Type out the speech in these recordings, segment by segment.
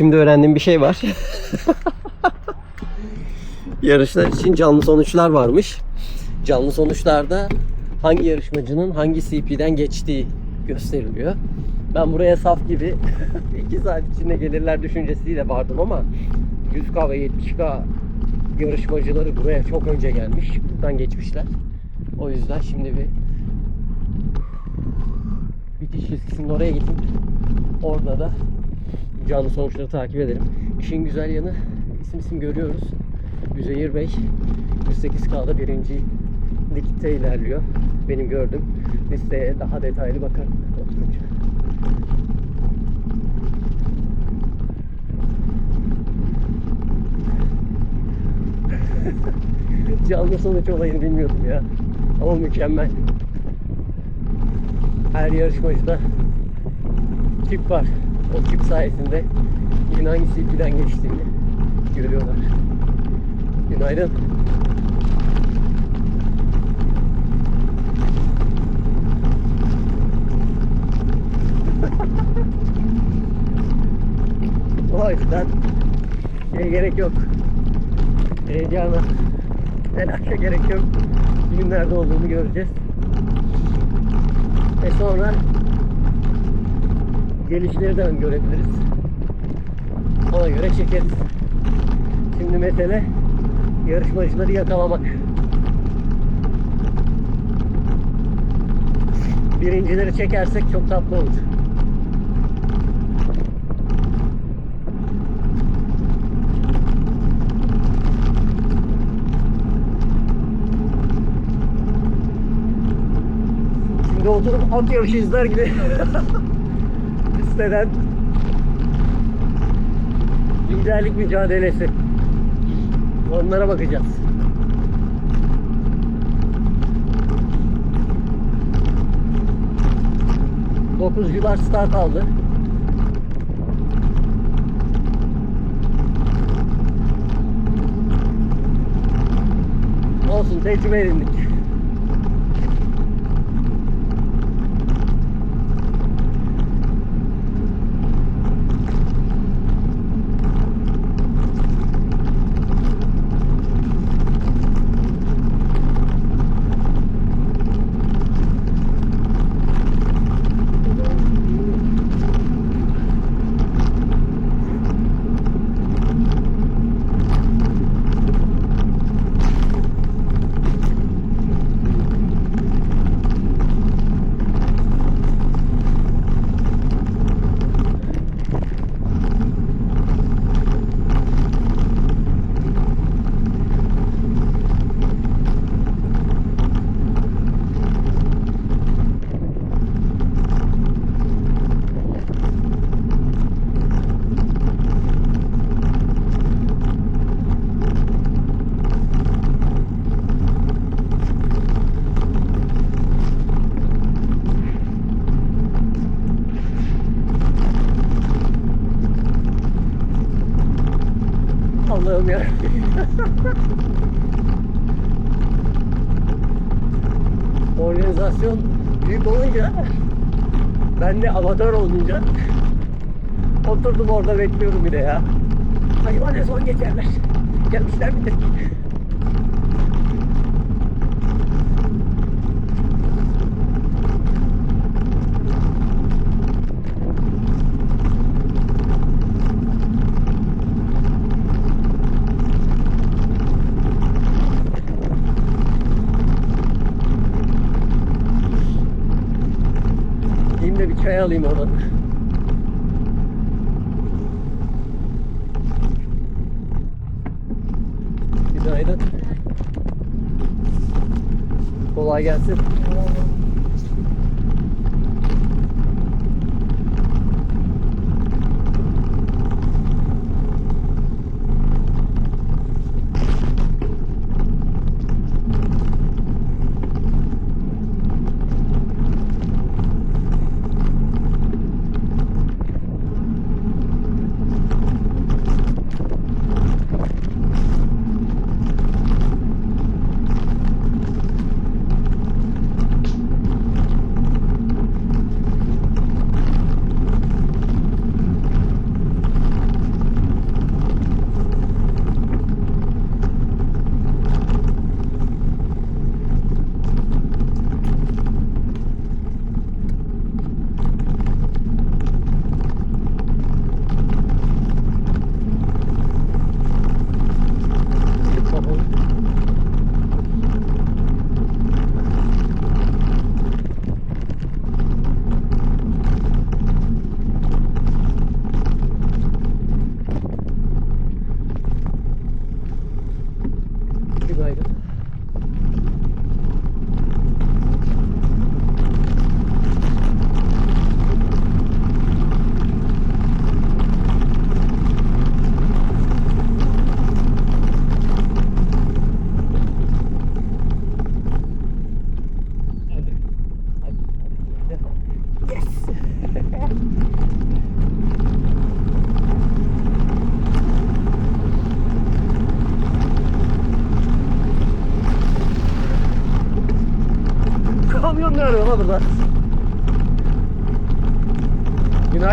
Şimdi öğrendiğim bir şey var. Yarışlar için canlı sonuçlar varmış. Canlı sonuçlarda hangi yarışmacının hangi CP'den geçtiği gösteriliyor. Ben buraya saf gibi 2 saat içinde gelirler düşüncesiyle vardım ama 100K ve 70K yarışmacıları buraya çok önce gelmiş. Buradan geçmişler. O yüzden şimdi bir bitiş çizgisinin oraya gideyim. Orada da canlı sonuçları takip edelim. İşin güzel yanı isim isim görüyoruz. Üzeyir Bey 108K'da birinci ligde ilerliyor. Benim gördüm. Listeye daha detaylı bakarım oturunca. Canlı sonuç olayını bilmiyordum ya. Ama mükemmel. Her yarışmacıda tip var. O tip sayesinde kimin hangi CP'den geçtiğini görüyorlar. Günaydın. o yüzden şey gerek yok. Heyecana, telaşa gerek yok. Nerede olduğunu göreceğiz. Ve sonra gelişleri de görebiliriz. Ona göre çekeriz. Şimdi mesele yarışmacıları yakalamak. Birincileri çekersek çok tatlı olur. Şimdi oturup at yarışı izler gibi listeden liderlik mücadelesi. Onlara bakacağız. Dokuzcular start aldı. Olsun tecrübe edindik. Ya. Organizasyon büyük olunca ben de amatör olunca oturdum orada bekliyorum bir de ya. Acaba ne son geçerler? Gelmişler de bir çay alayım oradan. Günaydın. Kolay gelsin.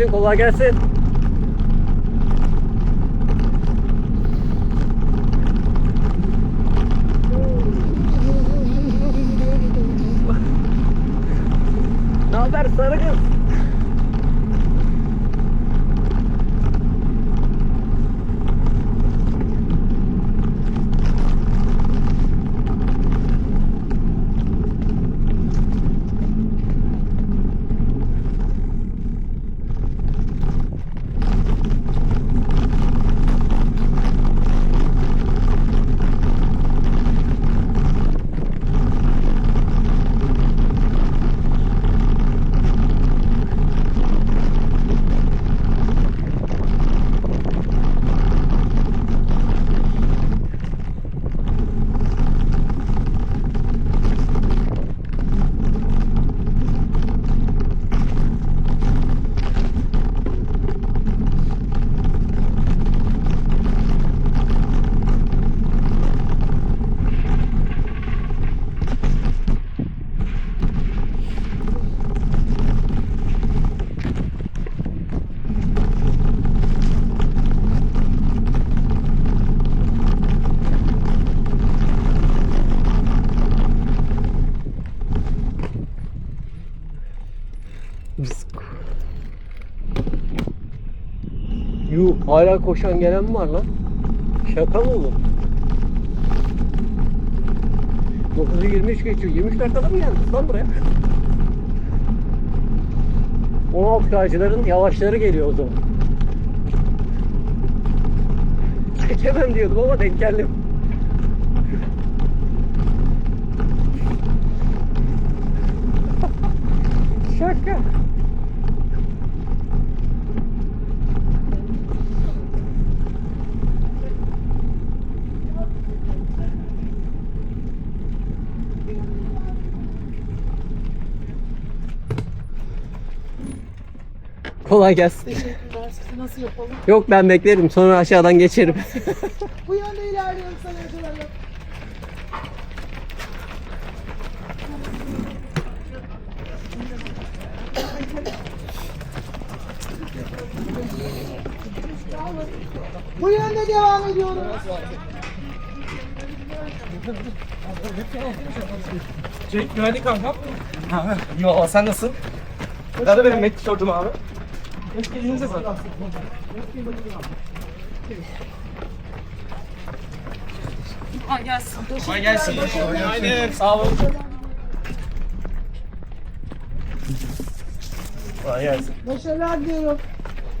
Günaydın kolay gelsin. Ne haber sarı kız? Hala koşan gelen var lan? Şaka mı bu? 9'u 23 geçiyor. 23 dakikada mı geldiniz lan buraya? 16 kaycıların yavaşları geliyor o zaman. Çekemem diyordum ama denk geldim. Şaka. Kolay gelsin. Teşekkürler. Sizi nasıl yapalım? Yok ben beklerim sonra aşağıdan geçerim. Bu yönde ilerliyorum sana hocalarla. Bu yönde devam ediyorum. Cenk günaydın kankam. Ha, Yo sen nasılsın? Nerede benim net tişörtüm abi? Hoş geldiniz efendim. Ay gelsin. Kolay gelsin. Günaydın. Sağ olun. Kolay gelsin. Başarılar diliyorum.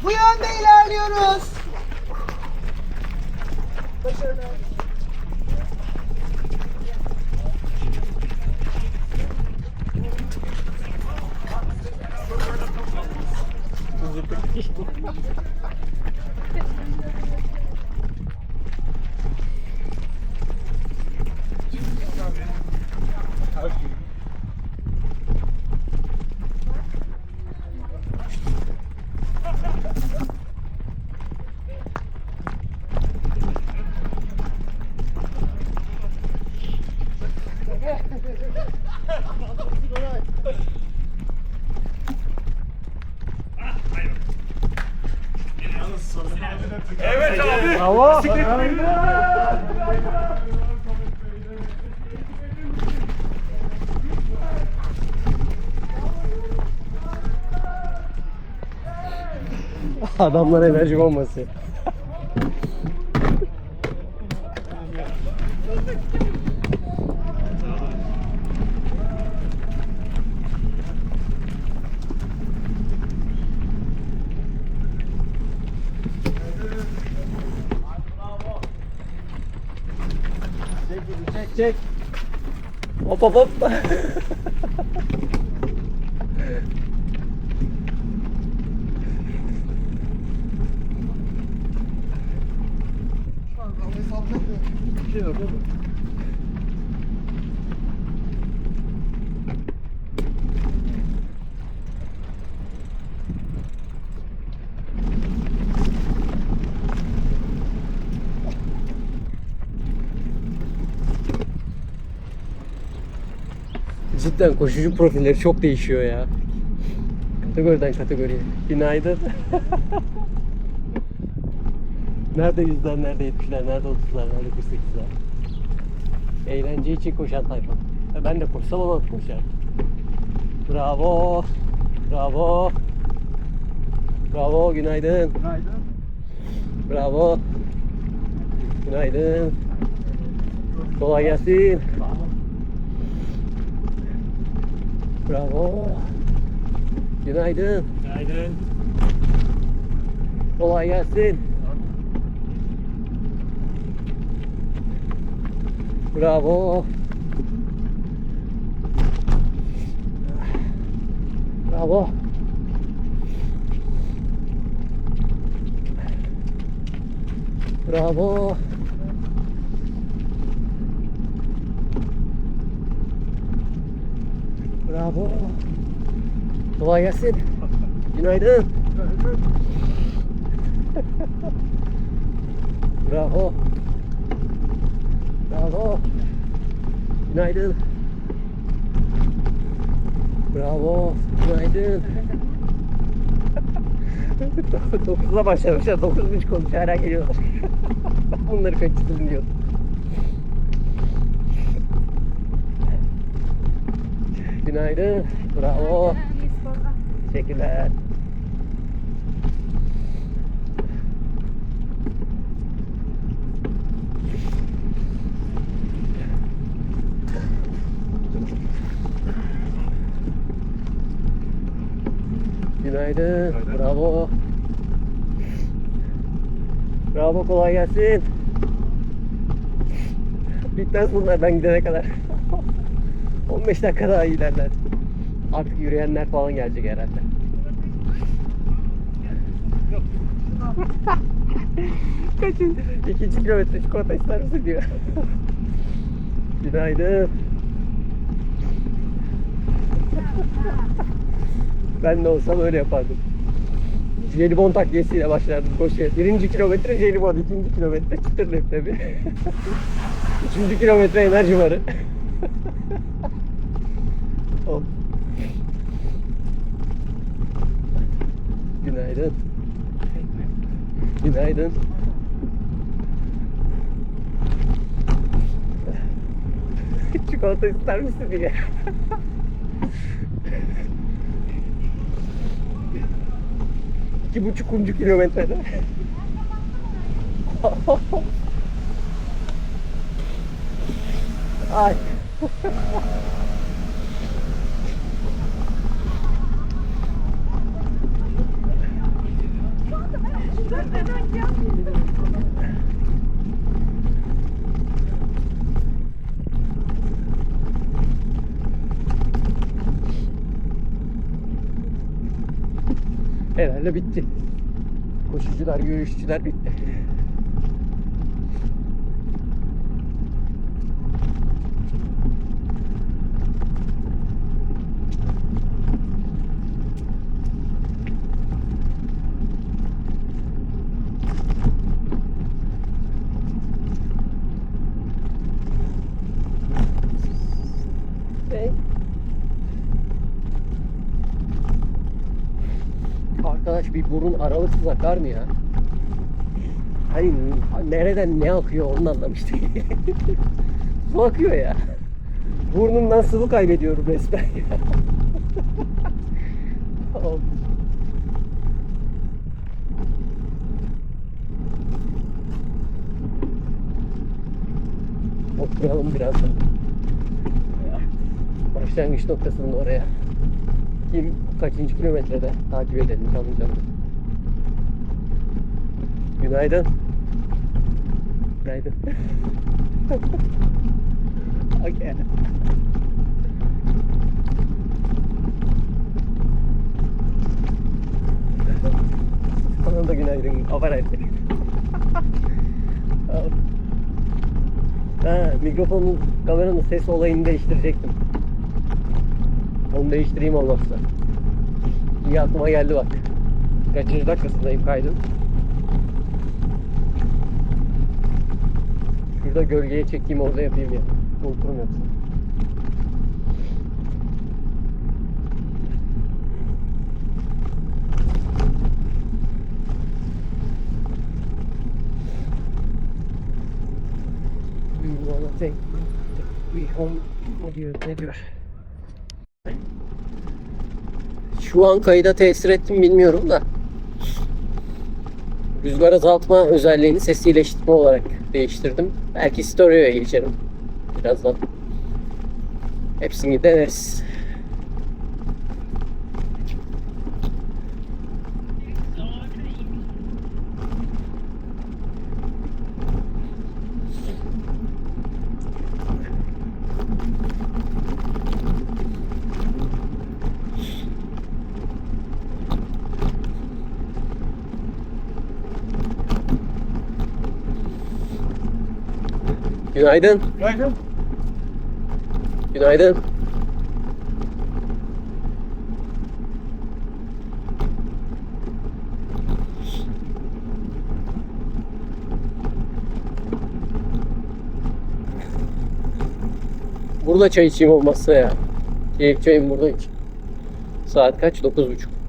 Bu yönde ilerliyoruz. Başarılar. 是的。Adamlar enerji bombası. Çek çek. Hop hop hop. Cidden koşucu profilleri çok değişiyor ya. Kategoriden kategoriye. Günaydın. nerede yüzler, nerede yetmişler, nerede otuzlar, nerede 48'ler. Eğlence için koşan tayfa. Ben de koşsam ona koşar. Bravo. Bravo. Bravo, günaydın. Günaydın. Bravo. Günaydın. Kolay gelsin. Bravo. Günaydın. Günaydın. Kolay gelsin. Bravo. Bravo. Bravo. Bravo. Kolay gelsin. Günaydın. Bravo. Bravo. Günaydın. Bravo. Günaydın. 9'a başlamışlar. 9 buçuk olmuş. Hala geliyorlar. bunları kaçırdım diyordum. Günaydın. Bravo. Teşekkürler. Günaydın. Günaydın. Bravo. Bravo kolay gelsin. Bitmez bunlar ben gidene kadar. 15 dakika daha ilerler. Artık yürüyenler falan gelecek herhalde. Kaçın? İkinci kilometre çikolata ister misin diyor. Günaydın. Ben de olsam öyle yapardım. Jelibon takliyesiyle başlardım koşuya. Birinci kilometre jelibon, ikinci kilometre çıtır leblebi. Üçüncü kilometre enerji barı. Hop. Günaydın. Günaydın. Çikolata ister misin diye. İki buçuk kuncu kilometrede. Ay. Herhalde bitti. Koşucular, yürüyüşçüler bitti. Bir burun aralıksız akar mı ya? Hani nereden ne akıyor onu anlamış değilim. Su akıyor ya. Burnumdan sıvı kaybediyorum resmen ya. Oturalım biraz da. Başlangıç noktasının oraya. Kim kaçıncı kilometrede takip edelim kalınca. Günaydın. Günaydın. okay. Sana da günaydın. Aparat. ha, mikrofonun kameranın ses olayını değiştirecektim. Onu değiştireyim olmazsa. İyi aklıma geldi bak. Kaçıncı dakikasındayım kaydın. Şurada gölgeye çekeyim orada yapayım ya. Unuturum yoksa. We wanna take, home. Ne diyor? Ne diyor? Şu an kayıda tesir ettim bilmiyorum da. Rüzgar azaltma özelliğini ses iyileştirme olarak değiştirdim. Belki story'e geçerim birazdan. Hepsini deneriz. Günaydın. Günaydın. Günaydın. Burada çay içeyim olmazsa ya. Keyif çayım burada iç. Saat kaç? Dokuz buçuk.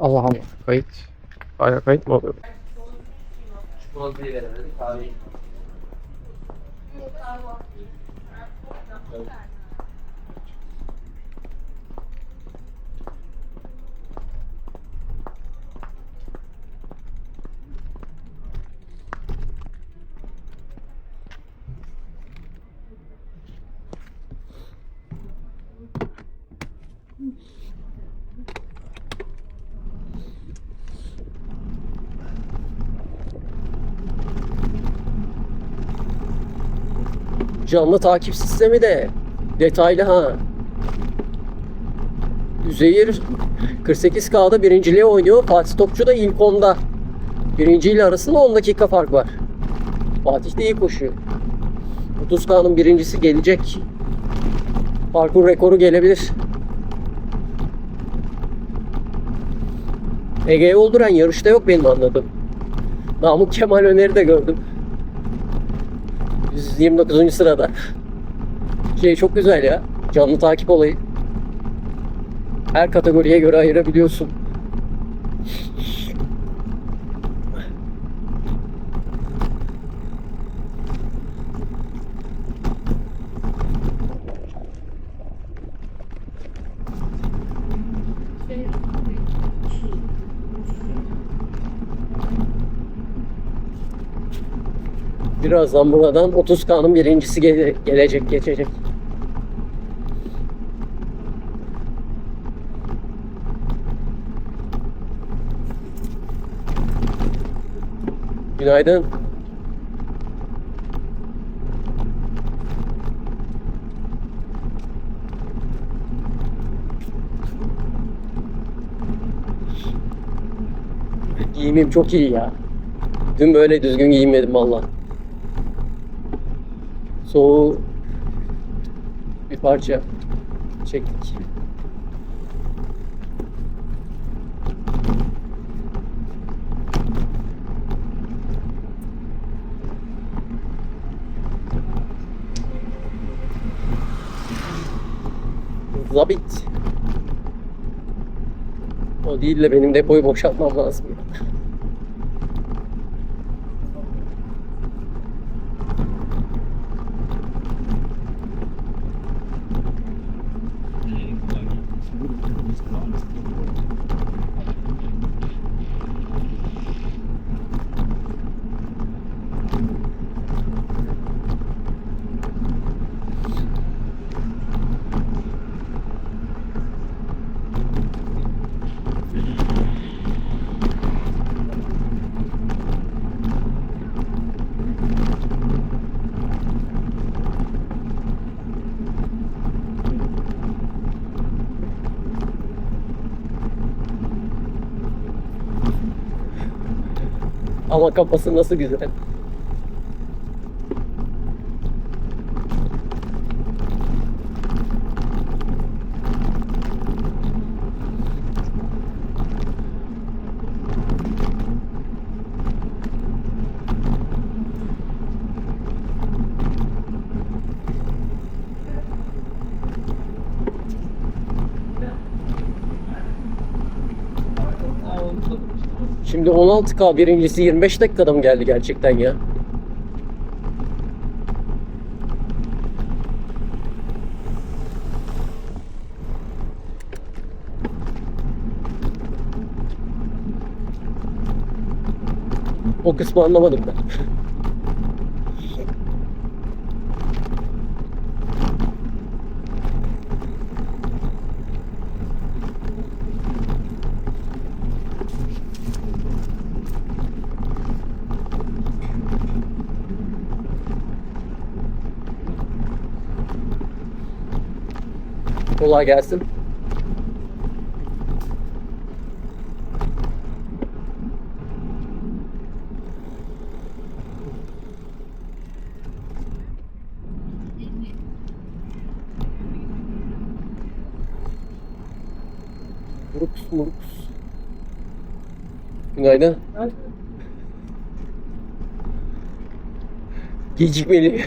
Allah'ım kayıt. Hala kayıt mı oluyor? Çikolatayı veremedik. Kahveyi. Canlı takip sistemi de detaylı ha. Üzeyir 48K'da birinciliğe oynuyor. Fatih Topçu da ilk onda. Birinci ile arasında 10 dakika fark var. Fatih de iyi koşuyor. 30K'nın birincisi gelecek. Parkur rekoru gelebilir. Ege'yi olduran yarışta yok benim anladığım. Namık Kemal Öner'i de gördüm. 129. sırada. Şey çok güzel ya. Canlı takip olayı. Her kategoriye göre ayırabiliyorsun. Birazdan buradan 30K'nın birincisi gele- gelecek, geçecek. Günaydın. Giyimim çok iyi ya. Dün böyle düzgün giyinmedim valla. Soğuğu bir parça çektik. Zabit. O değil de benim depoyu boşaltmam lazım. Ama kafası nasıl güzel. Şimdi 16K birincisi 25 dakikada mı geldi gerçekten ya? O kısmı anlamadım ben. Kolay gelsin. Muruks muruks. Günaydın. Gecikmeli.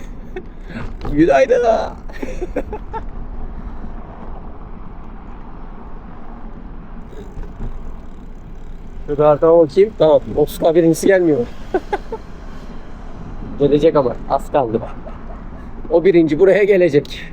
Günaydın. Şurada arkama bakayım. Tamam. Oscar birincisi gelmiyor. Gelecek ama. Az kaldı. O birinci buraya gelecek.